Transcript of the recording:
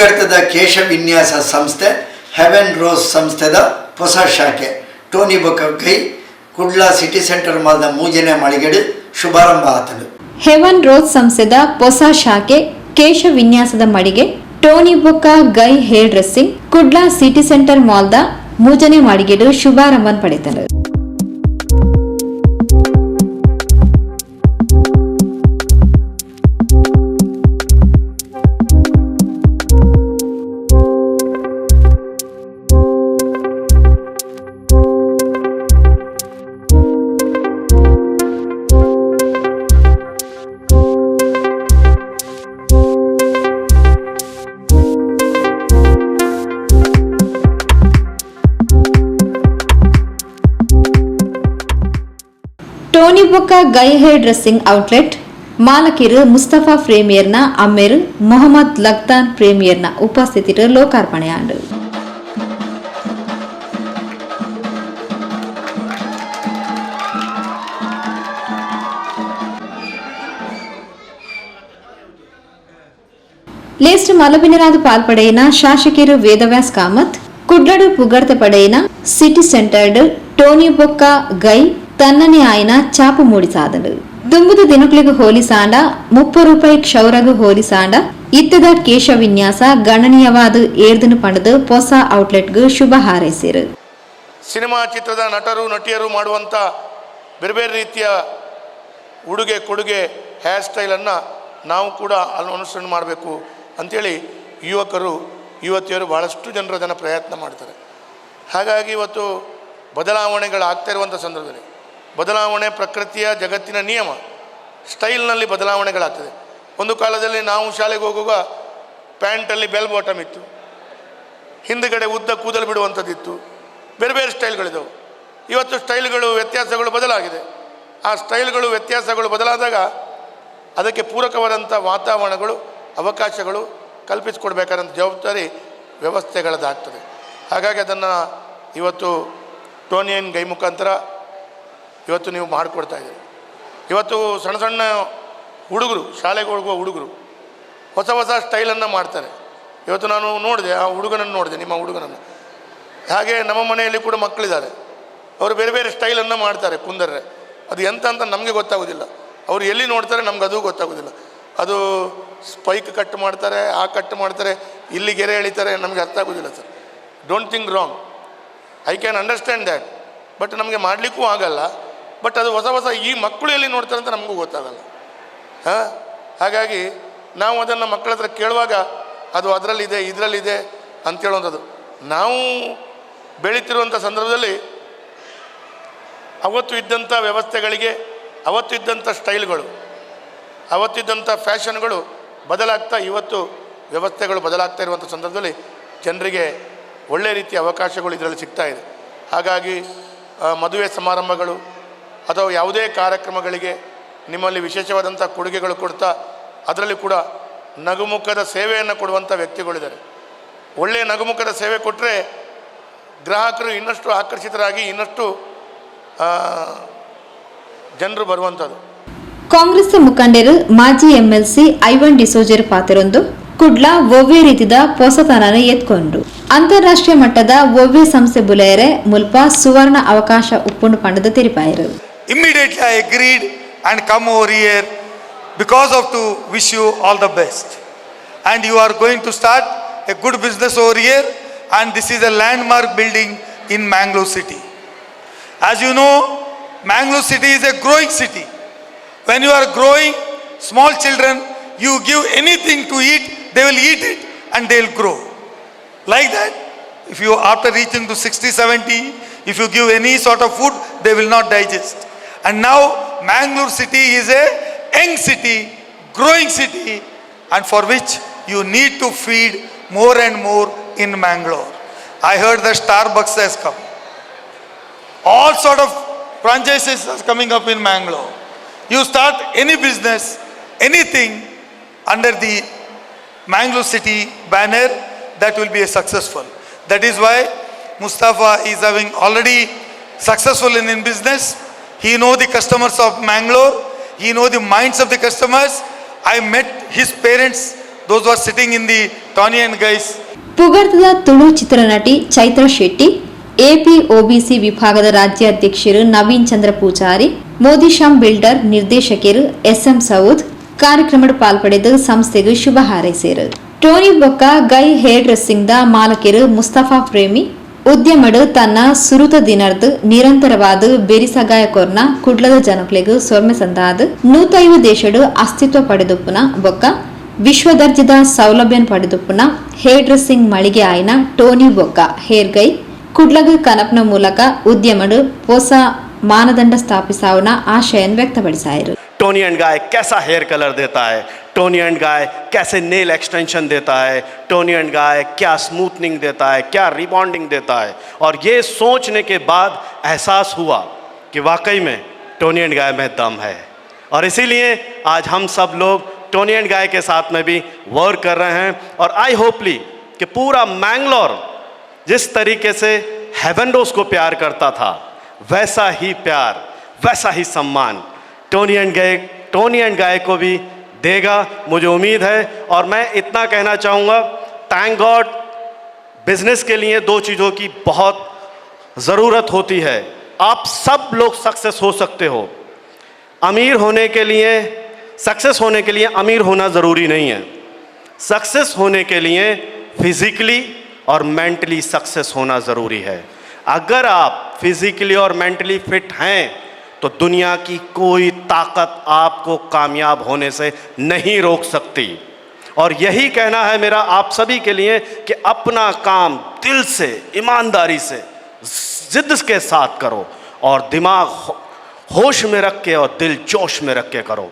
ಪುಗಡ್ತದ ಕೇಶ ವಿನ್ಯಾಸ ಸಂಸ್ಥೆ Heaven rose ಸಂಸ್ಥೆದ ಹೊಸ ಶಾಖೆ ಟೋನಿ ಬೊಕ್ಕೈ ಕುಡ್ಲಾ ಸಿಟಿ ಸೆಂಟರ್ ಮಾಲ್ನ ಮೂಜನೆ ಮಳಿಗೆಡು ಶುಭಾರಂಭ ಆತನು ಹೆವನ್ ರೋಸ್ ಸಂಸ್ಥೆದ ಹೊಸ ಶಾಖೆ ಕೇಶ ವಿನ್ಯಾಸದ ಮಳಿಗೆ ಟೋನಿ ಬೊಕ್ಕ guy hair dressing Kudla city centre ಮಾಲ್ದ ಮೂಜನೆ ಮಳಿಗೆಡು ಶುಭಾರಂಭ ಪಡೆತರು. ಟೋನಿ ಬೊಕ್ಕ ಗೈ ಹೇರ್ ಡ್ರೆಸ್ಸಿಂಗ್ ಔಟ್ಲೆಟ್, ಮಾಲಕಿರು ಮುಸ್ತಫಾ ಪ್ರೇಮಿಯರ್ನ ಅಮೀರ್, ಮೊಹಮ್ಮದ್ ಲಕ್ತಾನ್ ಪ್ರೇಮಿಯರ್ನ ಲೋಕಾರ್ಪಣೆ ಆಂಡು. ಲೇಸ್ಟ್ ಮಲಬಿನರಾದ ಪಾಲ್ಪಡೆಯನ ಶಾಸಕಿರು ವೇದವ್ಯಾಸ್ ಕಾಮತ್, ಕುಡ್ಲಡು ಪುಗಡ್ತ ಪಡೆಯನ ಸಿಟಿ ಸೆಂಟರ್ಡ್ ಟೋನಿ ಬೊಕ್ಕ ತನ್ನನೆ ಆಯ್ನ ಚಾಪು ಮೂಡಿಸಾದನು ದುಂಬುದ ದಿನಗಳಿಗೆ ಹೋಲಿಸಾಂಡ ಮುಪ್ಪು ರೂಪಾಯಿ ಕ್ಷೌರಗು ಹೋಲಿಸಾಂಡ ಇತ್ತದ ಕೇಶ ವಿನ್ಯಾಸ ಗಣನೀಯವಾದ ಏರ್ದನು ಪಡೆದು ಹೊಸ ಔಟ್ಲೆಟ್ಗೂ ಶುಭ ಹಾರೈಸಿರು. ಸಿನಿಮಾ ಚಿತ್ರದ ನಟರು, ನಟಿಯರು ಮಾಡುವಂಥ ಬೇರೆ ಬೇರೆ ರೀತಿಯ ಉಡುಗೆ ಕೊಡುಗೆ ಹೇರ್ ಸ್ಟೈಲನ್ನು ನಾವು ಕೂಡ ಅನುಸರಣೆ ಮಾಡಬೇಕು ಅಂಥೇಳಿ ಯುವಕರು, ಯುವತಿಯರು ಭಾಳಷ್ಟು ಜನರು ಅದನ್ನು ಪ್ರಯತ್ನ ಮಾಡ್ತಾರೆ. ಹಾಗಾಗಿ ಇವತ್ತು ಬದಲಾವಣೆಗಳಾಗ್ತಾ ಇರುವಂಥ ಸಂದರ್ಭದಲ್ಲಿ ಬದಲಾವಣೆ ಪ್ರಕೃತಿಯ ಜಗತ್ತಿನ ನಿಯಮ, ಸ್ಟೈಲ್ನಲ್ಲಿ ಬದಲಾವಣೆಗಳಾಗ್ತದೆ. ಒಂದು ಕಾಲದಲ್ಲಿ ನಾವು ಶಾಲೆಗೆ ಹೋಗುವಾಗ ಪ್ಯಾಂಟಲ್ಲಿ ಬೆಲ್ ಬಾಟಮ್ ಇತ್ತು. ಹಿಂದುಗಡೆ ಉದ್ದ ಕೂದಲು ಬಿಡುವಂಥದ್ದಿತ್ತು. ಬೇರೆ ಬೇರೆ ಸ್ಟೈಲ್ಗಳಿದ್ದವು ಇವತ್ತು ಸ್ಟೈಲ್ಗಳು ವ್ಯತ್ಯಾಸಗಳು ಬದಲಾಗಿದೆ. ಆ ಸ್ಟೈಲ್ಗಳು ವ್ಯತ್ಯಾಸಗಳು ಬದಲಾದಾಗ ಅದಕ್ಕೆ ಪೂರಕವಾದಂಥ ವಾತಾವರಣಗಳು, ಅವಕಾಶಗಳು ಕಲ್ಪಿಸಿಕೊಡ್ಬೇಕಾದಂಥ ಜವಾಬ್ದಾರಿ ವ್ಯವಸ್ಥೆಗಳದ್ದಾಗ್ತದೆ. ಹಾಗಾಗಿ ಅದನ್ನು ಇವತ್ತು ಟೋನಿಯನ್ ಗೈ ಮುಖಾಂತರ ಇವತ್ತು ನೀವು ಮಾಡಿಕೊಡ್ತಾ ಇದ್ದೀರಿ. ಇವತ್ತು ಸಣ್ಣ ಸಣ್ಣ ಹುಡುಗರು, ಶಾಲೆಗೆ ಹೋಗುವ ಹುಡುಗರು ಹೊಸ ಹೊಸ ಸ್ಟೈಲನ್ನು ಮಾಡ್ತಾರೆ. ಇವತ್ತು ನಾನು ನೋಡಿದೆ, ಆ ಹುಡುಗನನ್ನು ನೋಡಿದೆ, ನಿಮ್ಮ ಹುಡುಗನನ್ನು. ಹಾಗೆ ನಮ್ಮ ಮನೆಯಲ್ಲಿ ಕೂಡ ಮಕ್ಕಳಿದ್ದಾರೆ. ಅವರು ಬೇರೆ ಬೇರೆ ಸ್ಟೈಲನ್ನು ಮಾಡ್ತಾರೆ ಕುಂದರ್ರೆ. ಅದು ಎಂತ ಅಂತ ನಮಗೆ ಗೊತ್ತಾಗೋದಿಲ್ಲ. ಅವರು ಎಲ್ಲಿ ನೋಡ್ತಾರೆ ನಮ್ಗೆ ಅದು ಗೊತ್ತಾಗೋದಿಲ್ಲ. ಅದು ಸ್ಪೈಕ್ ಕಟ್ ಮಾಡ್ತಾರೆ, ಆ ಕಟ್ ಮಾಡ್ತಾರೆ, ಇಲ್ಲಿ ಗೆರೆ ಎಳಿತಾರೆ, ನಮಗೆ ಅರ್ಥ ಆಗೋದಿಲ್ಲ sir. Don't think wrong I can understand that but ನಮಗೆ ಮಾಡಲಿಕ್ಕೂ ಆಗಲ್ಲ. ಬಟ್ ಅದು ಹೊಸ ಹೊಸ ಈ ಮಕ್ಕಳು ಎಲ್ಲಿ ನೋಡ್ತಾರೆ ಅಂತ ನಮಗೂ ಗೊತ್ತಾಗಲ್ಲ. ಹಾಂ? ಹಾಗಾಗಿ ನಾವು ಅದನ್ನು ಮಕ್ಕಳ ಹತ್ರ ಕೇಳುವಾಗ ಅದು ಅದರಲ್ಲಿದೆ, ಇದರಲ್ಲಿದೆ ಅಂತೇಳುವಂಥದ್ದು ನಾವು ಬೆಳೀತಿರುವಂಥ ಸಂದರ್ಭದಲ್ಲಿ ಅವತ್ತು ಇದ್ದಂಥ ವ್ಯವಸ್ಥೆಗಳಿಗೆ, ಅವತ್ತು ಇದ್ದಂಥ ಸ್ಟೈಲ್ಗಳು ಅವತ್ತಿದ್ದಂಥ ಫ್ಯಾಷನ್ಗಳು ಬದಲಾಗ್ತಾ ಇವತ್ತು ವ್ಯವಸ್ಥೆಗಳು ಬದಲಾಗ್ತಾ ಇರುವಂಥ ಸಂದರ್ಭದಲ್ಲಿ ಜನರಿಗೆ ಒಳ್ಳೆಯ ರೀತಿಯ ಅವಕಾಶಗಳು ಇದರಲ್ಲಿ ಸಿಗ್ತಾ ಇದೆ. ಹಾಗಾಗಿ ಮದುವೆ ಸಮಾರಂಭಗಳು ಅಥವಾ ಯಾವುದೇ ಕಾರ್ಯಕ್ರಮಗಳಿಗೆ ನಿಮ್ಮಲ್ಲಿ ವಿಶೇಷವಾದಂಥ ಕೊಡುಗೆಗಳು ಕೊಡ್ತಾ ಅದರಲ್ಲಿ ಕೂಡ ನಗುಮುಖದ ಸೇವೆಯನ್ನು ಕೊಡುವಂಥ ವ್ಯಕ್ತಿಗಳಿದ್ದಾರೆ. ಒಳ್ಳೆಯ ನಗುಮುಖದ ಸೇವೆ ಕೊಟ್ಟರೆ ಗ್ರಾಹಕರು ಇನ್ನಷ್ಟು ಆಕರ್ಷಿತರಾಗಿ ಇನ್ನಷ್ಟು ಜನರು ಬರುವಂಥದ್ದು. ಕಾಂಗ್ರೆಸ್ ಮುಖಂಡರು ಮಾಜಿ ಎಂಎಲ್ಸಿ ಐವನ್ ಡಿಸೋಜರ್ ಪಾತ್ರರೊಂದು ಕುಡ್ಲ ಒವ್ವೆ ರೀತಿದ ಹೊಸತನನ ಎತ್ಕೊಂಡು ಅಂತಾರಾಷ್ಟ್ರೀಯ ಮಟ್ಟದ ಒವ್ವೆ ಸಂಸ್ಥೆ ಬುಲೆಯರೆ ಮುಲ್ಪ ಸುವರ್ಣ ಅವಕಾಶ ಉಪ್ಪುಂಡು ಪಂಡದ ತಿರುಪಾಯರು. Immediately I agreed and come over here because of to wish you all the best. And you are going to start a good business over here and this is a landmark building in Mangalore city. As you know, Mangalore city is a growing city. When you are growing, small children, you give anything to eat, they will eat it and they will grow. Like that, if you after reaching to 60, 70, if you give any sort of food, they will not digest. And now Mangalore city is a young city, growing city, and for which you need to feed more and more in Mangalore. I heard the Starbucks has come. All sort of franchises are coming up in Mangalore. You start any business, anything under the Mangalore city banner, that will be a successful. That is why Mustafa is having already successful in, in business. He know the customers of Mangalore. He know the minds of the customers. I met his parents those who are sitting in the Tony and guys, ಪುಗರ್ದದ ತುಳು ಚಿತ್ರನಟಿ Chaitra Shetty AP OBC ವಿಭಾಗದ ರಾಜ್ಯಾಧ್ಯಕ್ಷರು ನವೀನ್ ಚಂದ್ರ ಪೂಜಾರಿ ಮೋದಿಶಾಮ್ builder ನಿರ್ದೇಶಕರು S M Saud ಕಾರ್ಯಕ್ರಮದ ಪಾಲ್ಪಡೆದು ಸಂಸ್ಥೆಗೆ ಶುಭ ಹಾರೈಸಿದರು ಟೋನಿ ಬೊಕ್ಕ ಗೈ ಹೇರ್ ಡ್ರೆಸ್ಸಿಂಗ್ದ ದ ಮಾಲಕರು ಮುಸ್ತಫಾ ಪ್ರೇಮಿ ಉದ್ಯಮಡು ತನ್ನ ಸುರುತ ದಿನರ್ದು ನಿರಂತರವಾದ ಬೆರಿಸಗಾಯ ಕೊರ್ನ ಕುಡ್ಲದ ಜನಕ್ಲೆಗು ಸೊರ್ಮೆ ಸಂದಾದ ನೂತೈವ ದೇಶಡು ಅಸ್ತಿತ್ವ ಪಡೆದುಪ್ಪುನ ಬೊಕ್ಕ ವಿಶ್ವ ದರ್ಜದ ಸೌಲಭ್ಯ ಪಡೆದುಪ್ಪುನ ಹೇರ್ ಡ್ರೆಸ್ಸಿಂಗ್ ಮಳಿಗೆ ಆಯ್ನ ಟೋನಿ ಬೊಕ್ಕ ಹೇರ್ ಗೈ ಕುಡ್ಲಗ ಕನಪ್ನ ಮೂಲಕ ಉದ್ಯಮಡು ಹೊಸ ಮಾನದಂಡ ಸ್ಥಾಪಿಸಾವನ ಆಶಯನ್ ವ್ಯಕ್ತಪಡಿಸಾಯಿರು टोनी एंड गाय कैसा हेयर कलर देता है टोनी एंड गाय कैसे नेल एक्सटेंशन देता है? टोनी एंड गाय क्या स्मूथनिंग देता है? क्या रिबॉन्डिंग देता है? और ये सोचने के बाद एहसास हुआ कि वाकई में टोनी एंड गाय में दम है। और इसीलिए आज हम सब लोग टोनी एंड गाय के साथ में भी वर्क कर रहे हैं। और आई होपली कि पूरा मैंगलोर जिस तरीके से हेवनडोस को प्यार करता था, वैसा ही प्यार, वैसा ही सम्मान Tony and guy Tony and guy को भी देगा, मुझे उम्मीद है। और मैं इतना कहना चाहूँगा थैंक गॉड बिज़नेस के लिए दो चीज़ों की बहुत ज़रूरत होती है। आप सब लोग सक्सेस हो सकते हो। अमीर होने के लिए सक्सेस होने के लिए अमीर होना ज़रूरी नहीं है। सक्सेस होने के लिए फिजिकली और मेंटली सक्सेस होना ज़रूरी है। अगर आप फिजिकली और मेंटली फिट हैं तो दुनिया की कोई ताकत आपको कामयाब होने से नहीं रोक सकती। और यही कहना है मेरा आप सभी के लिए कि अपना काम दिल से, ईमानदारी से, जिद के साथ करो और दिमाग होश में रख के और दिल जोश में रख के करो।